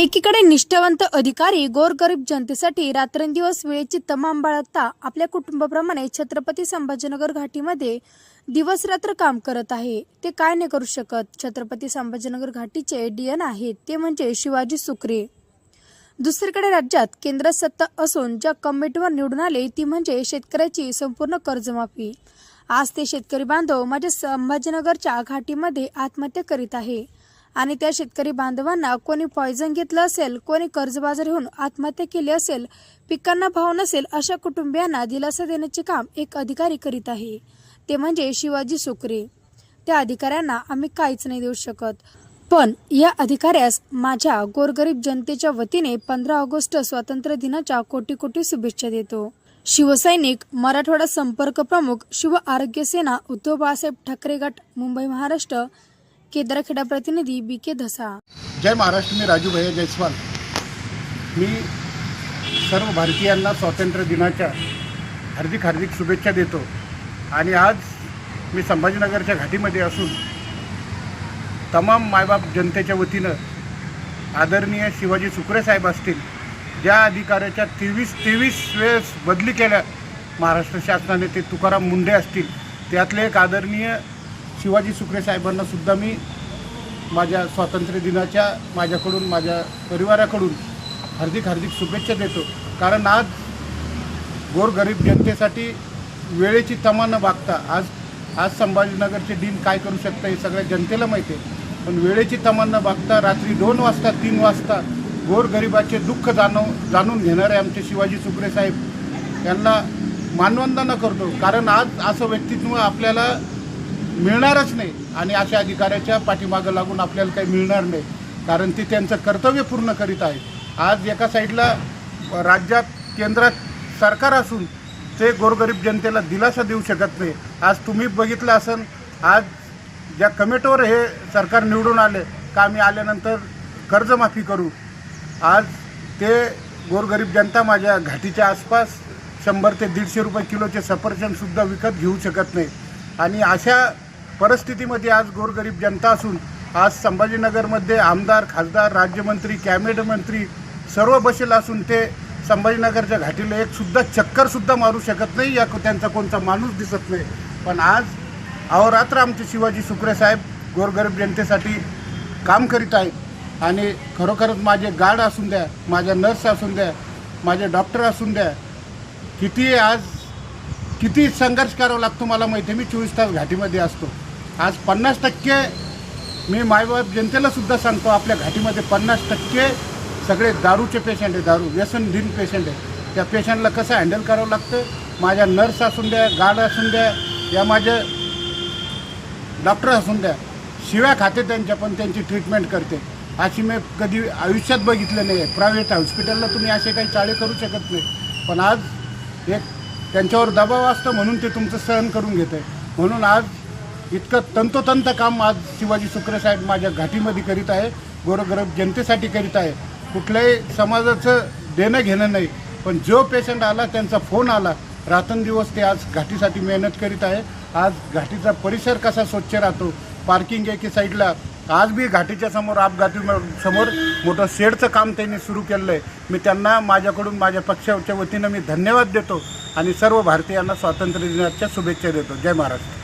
एकीकडे निष्ठावंत अधिकारी गोरगरीब जनतेसाठी रात्रंदिवस वेळेची तमाम बाळगता आपल्या कुटुंबाप्रमाणे छत्रपती संभाजीनगर घाटीमध्ये दिवसरात्र काम करत आहे. ते काय नाही करू शकत. छत्रपती संभाजीनगर घाटीचे डीएन आहेत. ते म्हणजे शिवाजी सुक्रे. दुसरीकडे राज्यात केंद्र सत्ता असून ज्या कमिटीवर निवडून आले ती म्हणजे शेतकऱ्याची संपूर्ण कर्जमाफी. आज ते शेतकरी बांधव माझ्या संभाजीनगरच्या घाटीमध्ये आत्महत्या करीत आहे. आणि त्या शेतकरी बांधवांना कोणी पॉयझन घेतलं असेल कोणी कर्जबाजारी होऊन आत्महत्या केली असेल पिकांना भाव नसेल अशा कुटुंबियांना दिलासा देण्याचे काम एक अधिकारी करीत आहे. ते म्हणजे शिवाजी सुकरे. त्या अधिकाऱ्यांना आम्ही काहीच नाही देऊ शकत. पण या अधिकाऱ्यास माझ्या गोरगरीब जनतेच्या वतीने पंधरा ऑगस्ट स्वातंत्र्य दिनाच्या कोटी कोटी शुभेच्छा देतो. शिवसैनिक मराठवाडा संपर्क प्रमुख शिव आरोग्य सेना उद्धव बाळासाहेब ठाकरे गट मुंबई महाराष्ट्र केदारखेडा प्रतिनिधी बी के धसा। जय महाराष्ट्र मी राजू भैया जयस्वाल. मी सर्व भारतीयांना स्वातंत्र्य दिनाच्या हार्दिक हार्दिक शुभेच्छा देतो. आणि आज मी संभाजीनगरच्या घाटीमध्ये असून तमाम मायबाप जनतेच्या वतीनं आदरणीय शिवाजी सुकरे साहेब असतील ज्या अधिकाऱ्याच्या तेवीस तेवीस वेळेस बदली केल्या महाराष्ट्र शासनाने ते तुकाराम मुंडे असतील त्यातले एक आदरणीय शिवाजी सुखरे साहेबांना सुद्धा मी माझ्या स्वातंत्र्य दिनाच्या माझ्याकडून माझ्या परिवाराकडून हार्दिक हार्दिक शुभेच्छा देतो. कारण आज गोरगरीब जनतेसाठी वेळेची तमा न बागता आज आज संभाजीनगरचे डीन काय करू शकतं हे सगळ्या जनतेला माहिती आहे. पण वेळेची तमा न बागता रात्री दोन वाजता तीन वाजता गोरगरिबाचे दुःख जाणव जाणून घेणारे आमचे शिवाजी सुखरे साहेब यांना मानवंदना करतो. कारण आज असं व्यक्तित्व आपल्याला मिळणारच नाही. आणि अशा अधिकाऱ्याच्या पाठीमागं लागून आपल्याला काही मिळणार नाही. कारण ते त्यांचं कर्तव्य पूर्ण करीत आहेत आज एका साईडला राज्यात केंद्रात सरकार असून ते गोरगरीब जनतेला दिलासा देऊ शकत नाही. आज तुम्ही बघितलं असन आज ज्या कमिटीवर हे सरकार निवडून आले का आम्ही आल्यानंतर कर्जमाफी करू. आज ते गोरगरीब जनता माझ्या घाटीच्या आसपास शंभर ते दीडशे रुपये किलोचे सफरचंदसुद्धा विकत घेऊ शकत नाही. आणि अशा परिस्थितीमध्ये आज गोरगरीब जनता असून आज संभाजीनगरमध्ये आमदार खासदार राज्यमंत्री कॅबिनेट मंत्री सर्व बसेल असून ते संभाजीनगरच्या घाटीला एक सुद्धा चक्करसुद्धा मारू शकत नाही. या त्यांचा कोणता माणूस दिसत नाही. पण आज अहोरात्र आमचे शिवाजी सुकरे साहेब गोरगरीब जनतेसाठी काम करीत आहेत. आणि खरोखरच माझे गार्ड असून द्या माझ्या नर्स असून द्या माझे डॉक्टर असून द्या किती आज किती संघर्ष करावा लागतो मला माहिती आहे. मी चोवीस तास घाटीमध्ये असतो. आज पन्नास टक्के मी मायबाप जनतेला सुद्धा सांगतो आपल्या घाटीमध्ये पन्नास टक्के सगळे दारूचे पेशंट आहे दारू व्यसनधीन पेशंट आहे त्या पेशंटला कसं हँडल करावं लागतं? माझ्या नर्स असून द्या गार्ड असून द्या या माझ्या डॉक्टर असून द्या शिव्या खाते त्यांच्या पण त्यांची ट्रीटमेंट करते. अशी मी कधी आयुष्यात बघितलं नाही आहे प्रायव्हेट हॉस्पिटलला तुम्ही असे काही चाळे करू शकत नाही. पण आज एक त्यांच्यावर दबाव असतं म्हणून ते तुमचं सहन करून घेतं आहे म्हणून आज इतकं तंतोतंत काम आज शिवाजी सुक्रे साहेब माझ्या घाटीमध्ये करीत आहे गोरगरब जनतेसाठी करीत आहे. कुठल्याही समाजाचं देणं घेणं नाही पण जो पेशंट आला त्यांचा फोन आला रात्रंदिवस ते आज घाटीसाठी मेहनत करीत आहे. आज घाटीचा परिसर कसा स्वच्छ राहतो पार्किंग एके साईडला आज बी घाटीच्या समोर अपघाती समोर मोठं शेडचं काम त्यांनी सुरू केलं आहे. मी त्यांना माझ्याकडून माझ्या पक्षाच्या वतीनं मी धन्यवाद देतो आणि सर्व भारतीयांना स्वातंत्र्य दिनाच्या शुभेच्छा देतो. जय महाराष्ट्र.